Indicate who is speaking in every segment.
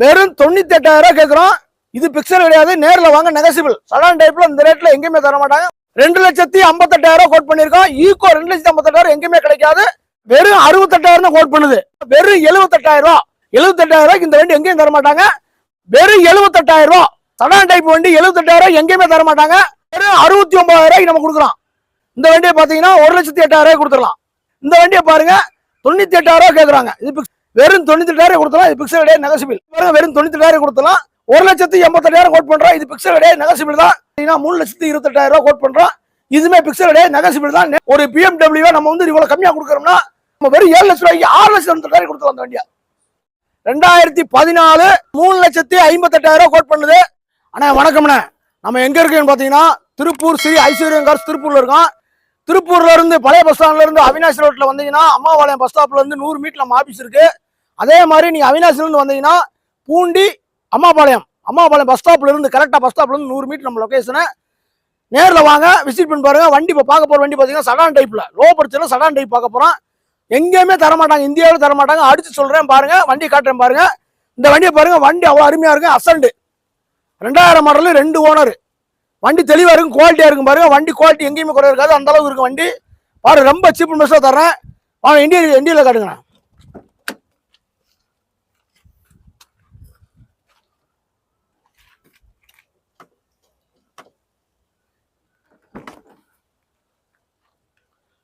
Speaker 1: வெறும் தொண்ணூத்தி எட்டாயிரம் ரூபாய் கேட்குறோம் இது பிக்சர் கிடையாது. நேரில் வாங்க நெகசிபிள் சடான் டைப்ல இந்த ரேட்ல எங்கேயுமே தர மாட்டாங்க. ரெண்டு லட்சத்தி ஐம்பத்தெட்டாயிரம் கோட் பண்ணியிருக்கோம். ஈகோ ரெண்டு லட்சத்தி ஐம்பத்தெட்டாயிரம் எங்கேயுமே கிடைக்காது. வெறும் அறுபத்தெட்டாயிரம் தான் கோட் பண்ணுது. வெறும் எழுபத்தெட்டாயிரம் ரூபா எழுபத்தெட்டாயிரம் ரூபாய்க்கு இந்த வண்டி எங்கேயும் தர மாட்டாங்க. வெறும் எழுபத்தெட்டாயிரம் ரூபா சடான் டைப் வண்டி எழுபத்தெட்டாயிரம் எங்கேயுமே தர மாட்டாங்க. வெறும் அறுபத்தி ஒன்பதாயிரம் ரூபாய்க்கு நம்ம கொடுக்குறோம். இந்த வண்டியை பார்த்தீங்கன்னா ஒரு லட்சத்தி எட்டாயிரம் ரூபாய் கொடுத்துடலாம். இந்த வண்டியை பாருங்க தொண்ணூத்தி எட்டாயிரம் ரூபாய் கேட்குறாங்க இது பிக்ஸ் வெறும் தொண்ணூத்தி எட்டாயிரம் கொடுத்தலாம் இது பிக்சல் கிடையாது நெகசிபிள் பாருங்க வெறும் தொண்ணூத்தி கொடுத்தலாம் ஒரு லட்சத்தி எண்பத்தெட்டாயிரம் கோட் பண்றோம் இது பிக்சல் கிடையாது நெகசிபிள் தான். மூணு லட்சத்தி இருபத்தெட்டாயிரம் ரூபா கோட் பண்றோம் இதுமே பிக்சல் கிடையாது நெகசிபிள் தான். ஒரு பிஎம்டபிள்யூ நம்ம வந்து இவ்வளவு கம்மியா கொடுக்குறோம்னா நம்ம வெறும் ஏழு லட்சம் ரூபாய்க்கு ஆறு லட்சத்தி எண்பத்தெட்டாயிரம் கொடுத்துலாம் அந்த வண்டியா. ரெண்டாயிரத்தி பதினாலு மூணு லட்சத்தி ஐம்பத்தெட்டாயிரம் ரூபா கோட் பண்ணுது. அண்ணா வணக்கம்ண்ணே. நம்ம எங்க இருக்கோம்னு பாத்தீங்கன்னா திருப்பூர் ஸ்ரீ ஐஸ்வர்யம் கார்ஸ் திருப்பூர்ல இருக்கோம் திருப்பூர்ல இருந்து பழைய பஸ் ஸ்டாண்ட்ல இருந்து அவினாசி ரோட்ல வந்தீங்கன்னா அம்மாபாளையம் பஸ் ஸ்டாப்ல இருந்து நூறு மீட்டர் நம்ம ஆபீஸ் இருக்கு. அதே மாதிரி நீங்க அவினாசில இருந்து வந்தீங்கன்னா பூண்டி அம்மாபாளையம் அம்மாபாளையம் பஸ் ஸ்டாப்ல இருந்து கரெக்டா பஸ் ஸ்டாப்ல இருந்து நூறு மீட்டர் நம்ம லொகேஷனை நேரில் வாங்க விசிட் பண்ணி பாருங்க. வண்டி இப்போ பார்க்க போற வண்டி பார்த்தீங்கன்னா சடான் டைப்ல லோ. பட்ஜெட்ல சடான் டைப் பார்க்க போறோம். எங்கேயுமே தரமாட்டாங்க. இந்தியாவில் தரமாட்டாங்க. அடிச்சு சொல்றேன் பாருங்க. வண்டி காட்டுறேன் பாருங்க. இந்த வண்டியை பாருங்க. வண்டி அவ்வளோ அருமையா இருக்கு. அசண்டு ரெண்டாயிரம் மாடல் ரெண்டு ஓனர் வண்டி தெளிவாக இருக்கும் குவாலிட்டியாக இருக்கும் பாருங்க. வண்டி குவாலிட்டி எங்கேயுமே குறை இருக்காது. அந்த அளவுக்கு இருக்கும் வண்டி. பாரு ரொம்ப சீப் மெஸ்ஸாக தர்றேன். வாங்க இந்தியா இந்தியாவில் காட்டுங்கண்ணா.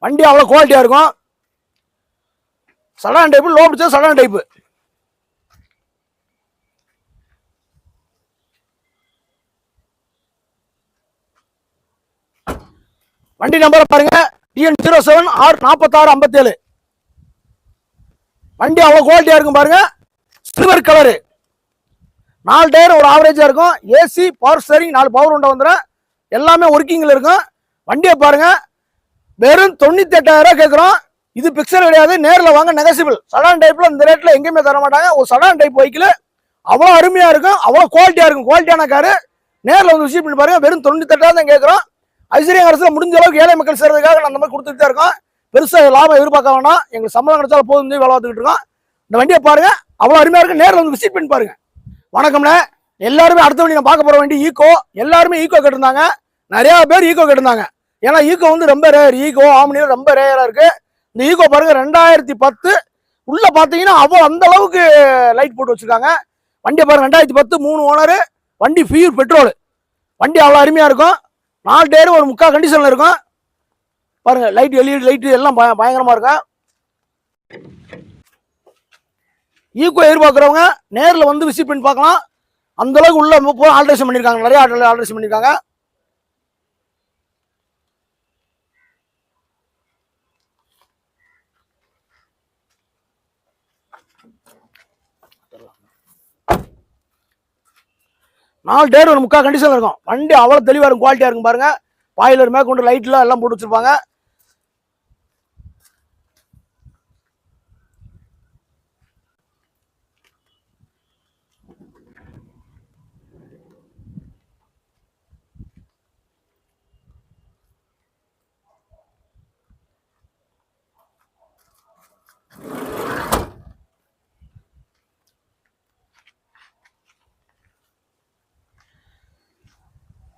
Speaker 1: வண்டி அவ்வளோ குவாலிட்டியாக இருக்கும். சடான் டைப்பு லோ பிடிச்சா சடான் டைப்பு வண்டி நம்பரை பாருங்க. டிஎன் ஜீரோ செவன் ஆர் நாற்பத்தாறு ஐம்பத்தேழு. வண்டி அவ்வளோ குவாலிட்டியாக இருக்கும் பாருங்க. சில்வர் கலரு நாலு டயர் ஒரு ஆவரேஜாக இருக்கும். ஏசி பவர் ஸ்டேரிங் நாலு பவர் உண்டை வந்துடும் எல்லாமே ஒர்க்கிங்கில் இருக்கும். வண்டியை பாருங்கள் வெறும் தொண்ணூற்றி எட்டாயிரம் கேட்குறோம். இது பிக்சர் கிடையாது. நேரில் வாங்க நெகசிபிள் சடான் டைப்பில் இந்த ரேட்டில் எங்கேயுமே தர மாட்டாங்க. ஒரு சடான் டைப் வைக்கல அவ்வளோ அருமையாக இருக்கும். அவ்வளோ குவாலிட்டியாக இருக்கும். குவாலிட்டியான காரு நேரில் வந்து விசிட் பண்ணி பாருங்கள் வெறும் தொண்ணூற்றி எட்டாயிரம் தான் கேட்குறோம். ஐஸ்வர்யம் அரசுல முடிஞ்ச அளவுக்கு ஏழை மக்கள் சேர்றதுக்காக நான் அந்த மாதிரி கொடுத்துட்டு தான் இருக்கோம். பெருசாக லாபம் எதிர்பார்க்க வேணாம். எங்களுக்கு சம்பளம் கிடைச்சாலும் போதும் வேலை பார்த்துக்கிட்டு இருக்கோம். இந்த வண்டியை பாருங்க. அவ்வளோ அருமையாக இருக்கு. நேரில் வந்து விசிட் பண்ணி பாருங்க. வணக்கம்ண்ணே. எல்லாருமே அடுத்த வண்டி நான் பார்க்க போகிற வண்டி ஈகோ எல்லாருமே ஈகோ கேட்டிருந்தாங்க. நிறையா பேர் ஈகோ கேட்டிருந்தாங்க. ஏன்னா ஈகோ வந்து ரொம்ப ரேர் ஈகோ ஆம்னியோ ரொம்ப ரேராக இருக்குது இந்த ஈகோ பாருங்க ரெண்டாயிரத்தி பத்து. உள்ளே பார்த்தீங்கன்னா அவ்வளோ அந்த அளவுக்கு லைட் போட்டு வச்சிருக்காங்க. வண்டியை பாருங்க ரெண்டாயிரத்தி பத்து மூணு ஓனர் வண்டி ஃபியூர் பெட்ரோல் வண்டி அவ்வளோ அருமையாக இருக்கும். நாலு டயர் ஒரு முக்கால் கண்டிஷனில் இருக்கும். பாருங்கள் லைட் எல்இடி லைட்டு எல்லாம் பய- பயங்கரமாக இருக்கும் ஈகோ எதிர்பார்க்குறவங்க நேரில் வந்து விசிட் பண்ணி பார்க்கலாம். அந்த அளவுக்கு உள்ள ஆல்ட்ரேஷன் பண்ணியிருக்காங்க நிறைய ஆல்ட்ரேஷன் பண்ணியிருக்காங்க நாலு டேர் ஒரு முக்கால் கண்டிஷன் இருக்கும். வண்டி அவ்வளோ தெளிவாக இருக்கும் குவாலிட்டியாக இருக்கும் பாருங்கள் பாயிலர் மேற்கொண்டு லைட்லாம் எல்லாம் போட்டு வச்சுருப்பாங்க.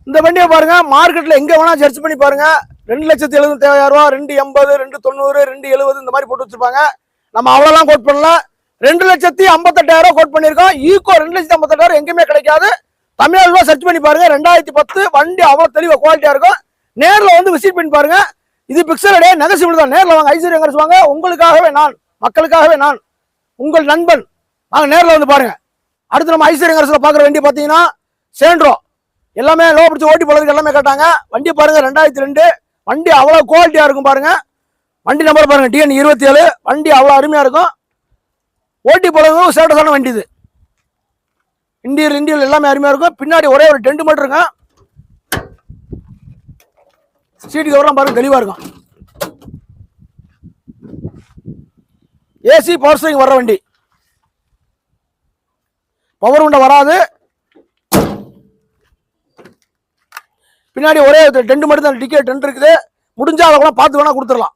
Speaker 1: இந்த வண்டியை பாருங்க மார்க்கெட்ல எங்க வேணா சர்ச் பண்ணி பாருங்க. ரெண்டு லட்சத்தி எழுபத்தி ரூபா ரெண்டு எண்பது ரெண்டு தொண்ணூறு ரெண்டு எழுபது இந்த மாதிரி போட்டு வச்சிருப்பாங்க. நம்ம அவ்வளோலாம் கோட் பண்ணல. ரெண்டு லட்சத்தி ஐம்பத்தெட்டாயிரம் கோட் பண்ணியிருக்கோம். ஈகோ ரெண்டு லட்சத்தி ஐம்பத்தெட்டாயிரம் எங்கேயுமே கிடைக்காது. தமிழ்நாடுல சர்ச் பண்ணி பாருங்க. ரெண்டாயிரத்தி பத்து வண்டி அவ்வளோ தெளிவாக குவாலிட்டியா இருக்கும். நேரில் வந்து விசிட் பண்ணி பாருங்க. இது பிக்சல் நெகசிபிள் தான். நேரில் வாங்க ஐஸ்வர்யம் வாங்க உங்களுக்காகவே நான் மக்களுக்காகவே நான் உங்கள் நண்பன். வாங்க நேரில் வந்து பாருங்க. அடுத்து நம்ம ஐஸ்வர்யம் பார்க்குற வண்டி பார்த்தீங்கன்னா சேண்ட்ரோ எல்லாமே லோ பிடிச்சி ஓட்டி போகிறதுக்கு எல்லாமே கேட்டாங்க. வண்டி பாருங்க ரெண்டாயிரத்தி ரெண்டு. வண்டி அவ்வளோ குவாலிட்டியாக இருக்கும் பாருங்கள் வண்டி நம்பர் பாருங்கள் டிஎன் இருபத்தி ஏழு வண்டி அவ்வளோ அருமையாக இருக்கும். ஓட்டி போகிறதுக்கும் சேட்டஸான வண்டி இது. இந்தியர் இந்தியல் எல்லாமே அருமையாக இருக்கும். பின்னாடி ஒரே ஒரு டென்ட் மட்டும் இருக்கும். சீட்டு கவர்லாம் பாருங்கள் தெளிவாக இருக்கும். ஏசி பவர் ஸ்டரிங் வர்ற வண்டி. பவர் உண்டை வராது. பின்னாடி ஒரே டென்ட் மட்டும் தான் டிக்கெட் டென்ட் இருக்குது. முடிஞ்சால் அதை கூட பார்த்து வேணால் கொடுத்துடலாம்.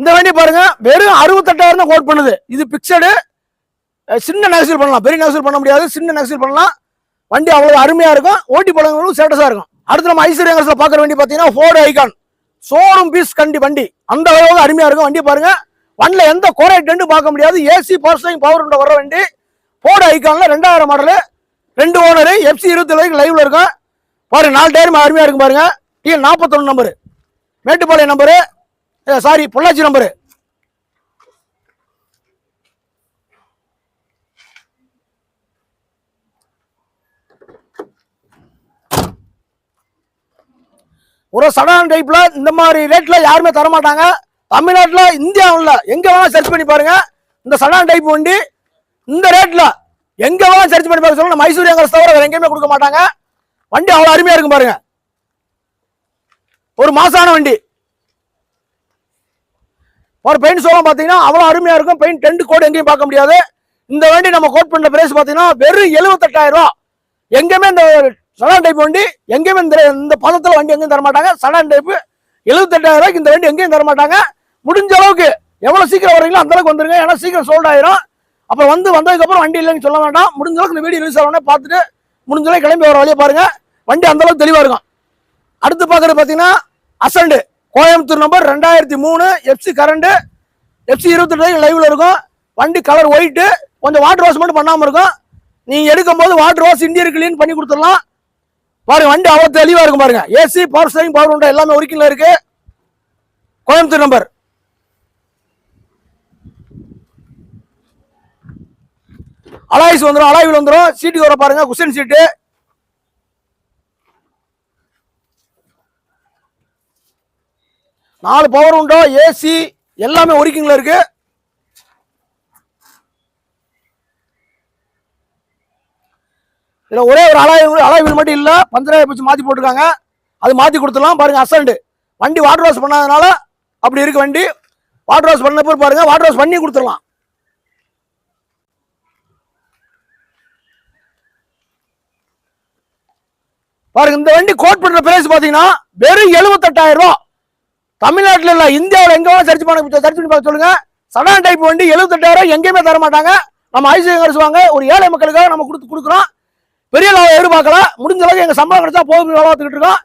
Speaker 1: இந்த வண்டி பாருங்க வெறும் அறுபத்தெட்டாயிரம் தான் கோட் பண்ணுது. இது பிக்சடு சின்ன நெகசல் பண்ணலாம். பெரிய நெகசல் பண்ண முடியாது. சின்ன நெகசல் பண்ணலாம். வண்டி அவ்வளோ அருமையாக இருக்கும். ஓட்டி பழங்களும் ஸ்டேட்டஸாக இருக்கும். அடுத்து நம்ம ஐஸ்வர்யங்கரத்தில் பார்க்குற வண்டி பார்த்தீங்கன்னா ஃபோர்டு ஐகான் சோறும் பீஸ் கண்டி வண்டி. அந்த அளவுக்கு அருமையா இருக்கும். வண்டி பாருங்க. வண்டில எந்த குறை பார்க்க முடியாது. ஏசி பவர் பவர் உண்ட வர வண்டி. ஃபோர்டு ஐகான்ல ரெண்டாயிரம் மாடலு ரெண்டு ஓனரு எஃப்சி இருபத்தி வரைக்கும் லைவ்ல இருக்கும். பாருங்க நாலு டயரும் அருமையா இருக்கும் பாருங்க. டி நாற்பத்தொன்னு number Mettupalayam number sorry Pollachi number ஒரு சடான் டைப்ல இந்த மாதிரி ரேட்ல யாருமே தர மாட்டாங்க தமிழ்நாட்டுல இந்தியாவில் எங்க வேணாலும் சர்ச் பண்ணி பாருங்க. இந்த சடான் டைப் வண்டி இந்த ரேட்ல எங்க வேணாலும் சர்ச் பண்ணி பாருங்க. சொல்லுங்க மைசூர் எங்களை தவிர வேற எங்கேயுமே கொடுக்க மாட்டாங்க. வண்டி அவ்வளோ அருமையா இருக்கும் பாருங்க. ஒரு மாசான வண்டி. ஒரு பெயிண்ட் சோளம் பார்த்தீங்கன்னா அவ்வளோ அருமையா இருக்கும். பெயிண்ட் டென்ட் கோடு எங்கேயும் பார்க்க முடியாது. இந்த வண்டி நம்ம கோட் பண்ண பிரைஸ் பார்த்தீங்கன்னா வெறும் எழுபத்தெட்டாயிரம் ரூபா எங்கேயுமே இந்த சடான் டைப் வண்டி எங்கேயுமே இந்த இந்த பதத்தில் வண்டி எங்கேயும் தர மாட்டாங்க சடான் டைப்பு எழுபத்தெட்டாயிரம் ரூபாய்க்கு இந்த வண்டி எங்கேயும் தரமாட்டாங்க. முடிஞ்ச அளவுக்கு எவ்வளோ சீக்கிரம் வரீங்களோ அந்த அளவுக்கு வந்துருங்க. ஏன்னா சீக்கிரம் சோல்ட் ஆயிரும். அப்போ வந்து வந்ததுக்கப்புறம் வண்டி இல்லைன்னு சொல்ல வேண்டாம். முடிஞ்ச அளவுக்கு இந்த வீடியோ ரிலீஸ் ஆகணும் பார்த்துட்டு முடிஞ்ச அளவுக்கு கிளம்பி வர வழியை பாருங்கள் வண்டி அந்த அளவுக்கு தெளிவாக இருக்கும். அடுத்து பார்க்குறது பார்த்தீங்கன்னா அசண்டு கோயம்புத்தூர் நம்பர் ரெண்டாயிரத்தி மூணு எஃப்சி கரண்டு எஃப்சி இருபத்தெட்டு லைவில் இருக்கும். வண்டி கலர் ஒயிட்டு கொஞ்சம் வாட்டர் வாஷ் மட்டும் பண்ணாமல் இருக்கும். நீங்கள் எடுக்கும்போது வாட்டர் வாஷ் இந்தியர் கிளீன் பண்ணி கொடுத்துடலாம். பாருங்க வண்டி அவ்வளோ தெளிவாக இருக்கும் பாருங்க. ஏசி பவர் ஸ்டேரிங் பவர் உண்டா? எல்லாமே ஒரிக்கல இருக்கு. கோயம்புத்தூர் நம்பர் அலாய்ஸ் வந்துடும் அலாய்வில் வந்துடும் சீட்டு வர பாருங்க குஷன் சீட்டு நாலு பவர் உண்டோ? ஏசி எல்லாமே ஒரிக்கிங்ல இருக்கு. இதில் ஒரே ஒரு அலாய் அலாய் வீல் மட்டும் இல்லை பஞ்சராய பிடிச்சி மாற்றி போட்டிருக்காங்க. அது மாற்றி கொடுத்துடலாம். பாருங்க அசல்ட் வண்டி வாட்டர் வாஷ் பண்ணாதனால அப்படி இருக்குது வண்டி. வாட்டர் வாஷ் பண்ணப்போ பாருங்கள் வாட்டர் வாஷ் பண்ணி கொடுத்துடலாம். பாருங்க இந்த வண்டி கோட் பண்ணுற பிரைஸ் பார்த்தீங்கன்னா வெறும் எழுபத்தெட்டாயிரம் ரூபா தமிழ்நாட்டில் இல்லை இந்தியாவில் எங்க சர்ச் பண்ண சர்ச் பண்ணி பார்க்க சொல்லுங்கள் சடான் டைப் வண்டி எழுபத்தெட்டாயிரம் எங்கேயுமே தர மாட்டாங்க நம்ம ஐசிஐ வாங்க ஒரு ஏழை மக்களுக்காக நம்ம கொடுத்து கொடுக்குறோம். பெரிய லாபம் எதிர்பார்க்கல. முடிஞ்ச அளவுக்கு எங்க சம்பளம் கிடைச்சா போதும் வேலை பார்த்துக்கிட்டு இருக்கோம்.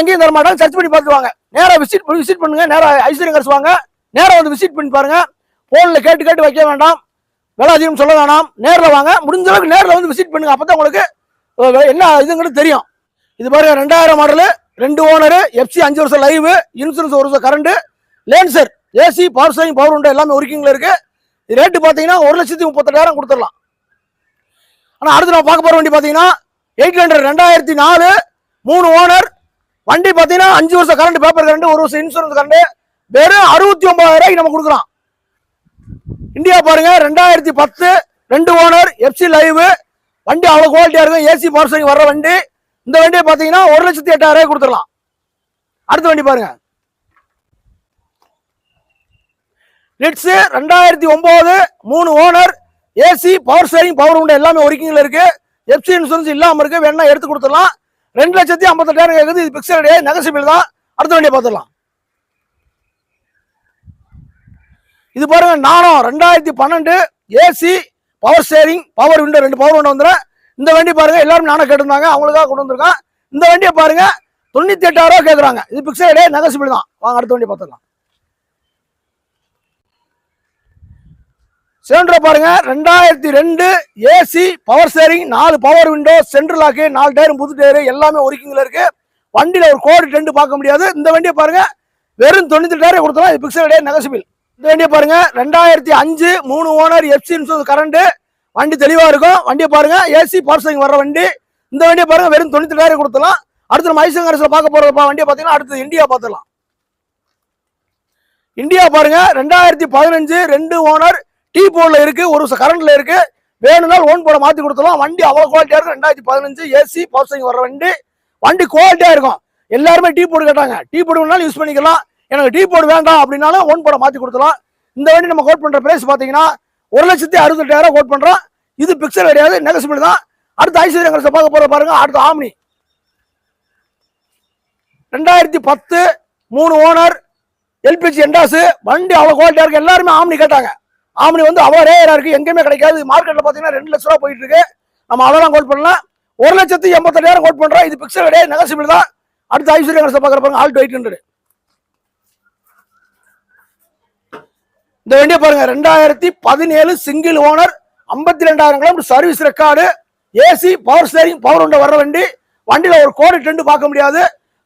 Speaker 1: எங்கேயும் தர மாட்டாங்க. சர்ச் பண்ணி பார்த்துருவாங்க. நேராக விசிட் விசிட் பண்ணுங்க. நேராக ஐஸ்வர்யம் வாங்க நேராக வந்து விசிட் பண்ணி பாருங்க. போன்ல கேட்டு கேட்டு வைக்க வேண்டாம். விலை அதிகம் சொல்ல வேண்டாம் நேரில் வாங்க. முடிஞ்ச அளவுக்கு நேரில் வந்து விசிட் பண்ணுங்க. அப்பதான் உங்களுக்கு என்ன இதுங்கிறது தெரியும். இது மாதிரி ரெண்டாயிரம் மாடலு ரெண்டு ஓனரு எஃப்சி அஞ்சு வருஷம் லைவ் இன்சூரன்ஸ் ஒரு வருஷம் current Lancer AC power steering power உண்டு எல்லாமே ஒர்க்கிங்ல இருக்குது ரேட்டு பார்த்தீங்கன்னா ஒரு லட்சத்தி முப்பத்தெட்டாயிரம் கொடுத்துடலாம். ஆனால் அடுத்து நம்ம பார்க்க போகிற வண்டி பார்த்தீங்கன்னா எயிட் ஹண்ட்ரட் ரெண்டாயிரத்தி நாலு மூணு ஓனர். வண்டி பார்த்தீங்கன்னா அஞ்சு வருஷம் கரண்ட் பேப்பர் கரண்ட் ஒரு வருஷம் இன்சூரன்ஸ் கரண்ட் வெறும் அறுபத்தி ஒன்பதாயிரம் ரூபாய்க்கு நம்ம கொடுக்குறோம். இந்தியா பாருங்க ரெண்டாயிரத்தி பத்து ரெண்டு ஓனர் எஃப்சி லைவ் வண்டி அவ்வளோ குவாலிட்டியாக இருக்கும். ஏசி பவர் ஸ்டரிங் வர்ற வண்டி. இந்த வண்டியை பார்த்தீங்கன்னா ஒரு லட்சத்தி எட்டாயிரம் கொடுத்துடலாம். அடுத்த வண்டி பாருங்க. லிட்ஸு ரெண்டாயிரத்தி ஒம்பது மூணு owner AC power steering power உண்டு எல்லாமே ஒர்க்கிங்ல இருக்கு. எஃப்சி இன்சூரன்ஸ் இல்லாம இருக்கு. வேணா எடுத்து கொடுத்துடலாம். ரெண்டு லட்சத்தி ஐம்பத்தெட்டாயிரம் கேட்குது இது பிக்சர் கிடையாது நெகசிபிள் தான். அடுத்த வண்டியை பார்த்துடலாம். இது பாருங்க நானும் ரெண்டாயிரத்தி பன்னெண்டு AC power steering power window ரெண்டு பவர் விண்டோ வந்துடும் இந்த வண்டி பாருங்க எல்லாரும் நானும் கேட்டிருந்தாங்க. அவங்களுக்காக கொண்டு வந்திருக்கேன். இந்த வண்டியை பாருங்க தொண்ணூத்தி எட்டாயிரம் ரூபா கேட்குறாங்க இது பிக்சர் கிடையாது நெகசிபிள் தான். வாங்க அடுத்த வண்டி பார்த்துடலாம். சிலிண்டரை பாருங்க. ரெண்டாயிரத்தி ரெண்டு ஏசி பவர் ஸ்டேரிங் நாலு பவர் விண்டோ சென்ட்ரல் லாக்கு நாலு டயரும் புது டயரு எல்லாமே ஒர்க்கிங்ல இருக்கு. வண்டியில ஒரு கோடி ரெண்டு பார்க்க முடியாது. இந்த வண்டியை பாருங்க. வெறும் தொண்ணூத்தி டயரை கொடுத்தலாம் இது பிக்சல் கிடையாது நெகசிபிள் இந்த வண்டியை பாருங்க. ரெண்டாயிரத்தி அஞ்சு மூணு ஓனர் எஃப்சி இன்சூரன்ஸ் கரண்ட் வண்டி தெளிவா இருக்கும். வண்டியை பாருங்க. ஏசி பவர் ஸ்டேரிங் வர்ற வண்டி. இந்த வண்டியை பாருங்க. வெறும் தொண்ணூத்தி டயரை கொடுத்தலாம் அடுத்து நம்ம ஐசங்கரஸ்ல பார்க்க போற வண்டியை பார்த்தீங்கன்னா அடுத்து இந்தியா பார்த்துடலாம். இந்தியா பாருங்க. ரெண்டாயிரத்தி பதினஞ்சு ரெண்டு ஓனர் டீ போர்டில் இருக்குது ஒரு கரண்டில் இருக்குது வேணும்னாலும் ஓன் போட மாற்றி கொடுத்துலாம் வண்டி அவ்வளோ குவாலிட்டியாக இருக்கும். ரெண்டாயிரத்தி பதினஞ்சு ஏசி பவர் வர வண்டி. வண்டி குவாலிட்டியாக இருக்கும். எல்லாருமே டீ போர்டு கேட்டாங்க. டீ போர்டு வேணாலும் யூஸ் பண்ணிக்கலாம். எனக்கு டீ போர்டு வேண்டாம் அப்படின்னாலும் ஓன் போட மாற்றி கொடுத்துலாம் இந்த வண்டி நம்ம கோட் பண்ணுற ப்ரைஸ் பார்த்தீங்கன்னா ஒரு லட்சத்தி அறுபத்தெட்டாயிரம் கோட் பண்ணுறோம் இது பிக்சர் கிடையாது நெகசிபிள் தான். அடுத்து ஐஸ்வர்யங்களை பார்க்க போகிற பாருங்கள் அடுத்து ஆம்னி. ரெண்டாயிரத்தி பத்து மூணு ஓனர் எல்பிஜி எண்டாஸ் வண்டி அவ்வளோ குவாலிட்டியாக இருக்குது எல்லாருமே ஆம்னி கேட்டாங்க. ஆம்னி வந்து அவ்வளோ ரேரா இருக்குது எங்கேயுமே கிடைக்காது. மார்க்கெட்டில் பார்த்தீங்கன்னா ரெண்டு லட்ச ரூபா போயிட்டு இருக்கு. நம்ம அதெல்லாம் கோட் பண்ணலாம். ஒரு லட்சத்தி எண்பத்தெட்டாயிரம் கோட் பண்ணுறோம் இது பிக்சல் கிடையாது நெகசிபிள் தான். அடுத்து ஐஸ்வர்யா கணேசன் பார்க்குற பாருங்க. ஆல்ட் எயிட் ஹண்ட்ரட் இந்த வண்டியை பாருங்க. ரெண்டாயிரத்தி பதினேழு சிங்கிள் ஓனர் ஐம்பத்தி ரெண்டாயிரம் kilometre service record AC power steering power உண்ட வர்ற வண்டி. வண்டியில் ஒரு கோடி டெண்டு பார்க்க முடியாது.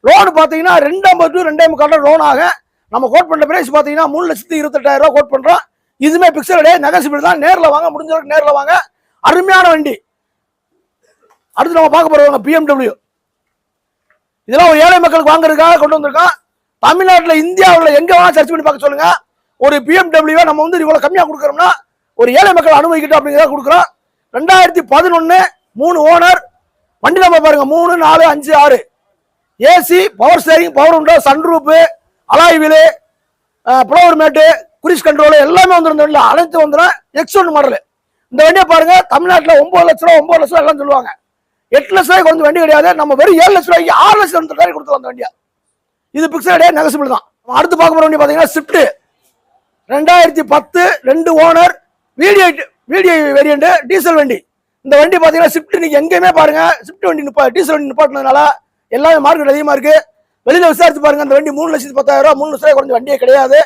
Speaker 1: லோன் பார்த்தீங்கன்னா ரெண்டு ஐம்பது டு ரெண்டே முக்கால் லோன் ஆக நம்ம கோட் பண்ணுற பிரைஸ் பார்த்தீங்கன்னா மூணு லட்சத்தி இருபத்தெட்டாயிரம் ரூபா கோட் பண்ணுறோம் இதுமே பிக்சல் கிடையாது நெகசிபிள் தான் நேரில் வாங்க முடிஞ்ச அளவுக்கு வாங்க. அருமையான வண்டி. அடுத்து நம்ம பார்க்க போகிறவங்க பிஎம்டபிள்யூ இதெல்லாம் ஒரு ஏழை மக்களுக்கு வாங்குறதுக்காக கொண்டு வந்திருக்கோம். தமிழ்நாட்டில் இந்தியாவில் எங்கே வேணா சர்ச் பண்ணி பார்க்க சொல்லுங்கள் ஒரு பிஎம்டபிள்யூ நம்ம வந்து இவ்வளோ கம்மியாக கொடுக்குறோம்னா ஒரு ஏழை மக்கள் அனுபவிக்கட்டும் அப்படிங்கிறத கொடுக்குறோம். ரெண்டாயிரத்தி பதினொன்று மூணு ஓனர். வண்டி நம்ம பாருங்க மூணு நாலு அஞ்சு ஆறு. ஏசி பவர் ஸ்டேரிங் பவர் உண்டோ sunroof alloy wheel floor mat cruise control எல்லாமே வந்துடும் இல்லை அனைத்து வந்துடும் எக்ஸ் ஒன் மாடல் இந்த வண்டியை பாருங்க தமிழ்நாட்டில் ஒன்பது லட்ச ரூபா ஒன்பது லட்ச ரூபா எல்லாம் சொல்லுவாங்க. எட்டு லட்ச ரூபாய்க்கு வந்து வண்டி கிடையாது. நம்ம வெறும் ஏழு லட்ச ரூபாய்க்கு ஆறு லட்சம் ரெண்டு கொடுத்துருவோம் அந்த வண்டியா. இது பிக்சர் கிடையாது நெகசிபிள் தான். அடுத்து பார்க்க போகிற வண்டி பார்த்தீங்கன்னா ஸ்விஃப்ட் ரெண்டாயிரத்தி பத்து ரெண்டு owner video video variant diesel வண்டி. இந்த வண்டி பார்த்தீங்கன்னா ஸ்விஃப்ட் நீங்கள் எங்கேயுமே பாருங்க ஸ்விஃப்ட் வண்டி நிப்பா டீசல் வண்டி நிப்பாட்டினதுனால எல்லாமே மார்க்கெட் அதிகமாக இருக்குது வெளியில் விசாரித்து பாருங்க அந்த வண்டி மூணு லட்சத்து பத்தாயிரம் ரூபா மூணு லட்ச ரூபாய் குறைஞ்ச வண்டியே கிடையாது.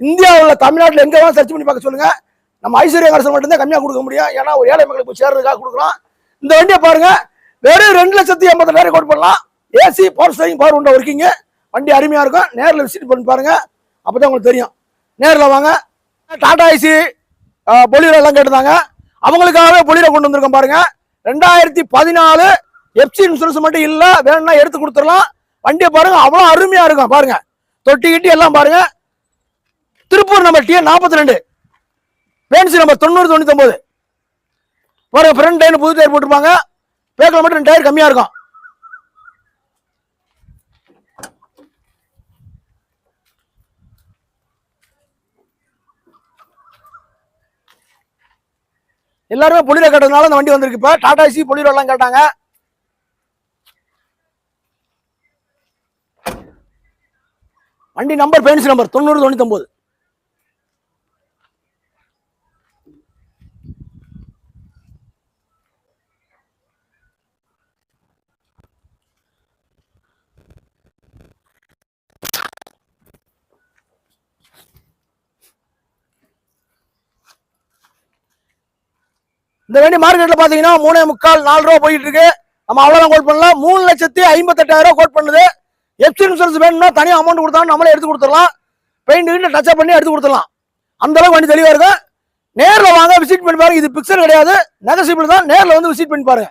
Speaker 1: இந்தியாவில் தமிழ்நாட்டில் எங்கே வேணாலும் சர்ச் பண்ணி பார்க்க சொல்லுங்கள் நம்ம ஐஸ்வர்யா அரசு மட்டும்தான் கம்மியாக கொடுக்க முடியும். ஏன்னா ஒரு ஏழை மக்களுக்கு போய் சேர்றதுக்காக கொடுக்குறோம் இந்த வண்டியை பாருங்கள் வெறும் ரெண்டு லட்சத்தி எண்பத்தெட்டாயிரம் கோட் பண்ணலாம். ஏசி பவர் ஸ்டேரிங் பவர் உண்டா ஒர்க்கிங்க வண்டி அருமையாக இருக்கும். நேரில் விசிட் பண்ணி பாருங்கள் அப்போ தான் உங்களுக்கு தெரியும். நேரில் வாங்க. டாடா ஐசி பொலிரோ எல்லாம் கேட்டிருந்தாங்க. அவங்களுக்காகவே பொலிரோ கொண்டு வந்திருக்கோம் பாருங்கள் ரெண்டாயிரத்தி பதினாலு எஃப்சி இன்சூரன்ஸ் மட்டும் இல்லை. வேணும்னா எடுத்து கொடுத்துடலாம். வண்டியை பாருங்கள் அவ்வளோ அருமையாக இருக்கும். பாருங்கள் தொட்டி கிட்டி எல்லாம் பாருங்கள் திருப்பூர் நம்பர் டி நாற்பத்தி ரெண்டு பேன்சி நம்பர் தொண்ணூறு தொண்ணூத்தி ஒன்பது பாருங்க ஃப்ரண்ட் டயர் புது டயர் போட்டிருப்பாங்க. பேக்கில் மட்டும் ரெண்டு டயர் கம்மியாக இருக்கும். எல்லாருமே பொலிரோ கேட்டதுனால அந்த வண்டி வந்திருக்கு இப்போ. டாடா சி பொலிரோ எல்லாம் கேட்டாங்க. வண்டி நம்பர் பேன்சி நம்பர் தொண்ணூறு தொண்ணூத்தி இந்த வண்டி மார்க்கெட்டில் பார்த்தீங்கன்னா மூணே முக்கால் நாலு ரூபா போயிட்டு இருக்கு நம்ம அவ்வளோதான் கோட் பண்ணலாம். மூணு லட்சத்தி ஐம்பத்தெட்டாயிரம் ரூபா கோட் பண்ணுது. எஃப்சி இன்சூரன்ஸ் வேணும்னா தனியாக அமௌண்ட் கொடுத்தாலும் நம்மளே எடுத்து கொடுத்துடலாம். பெயிண்ட் வீட்டில் டச்சப் பண்ணி எடுத்து கொடுத்துடலாம். அந்த அளவுக்கு வண்டி தெளிவாக இருக்கு. நேரில் வாங்க விசிட் பண்ணி பாருங்க. இது பிக்சர் கிடையாது. நெகசிபிள் தான். நேரில் வந்து விசிட் பண்ணி பாருங்க.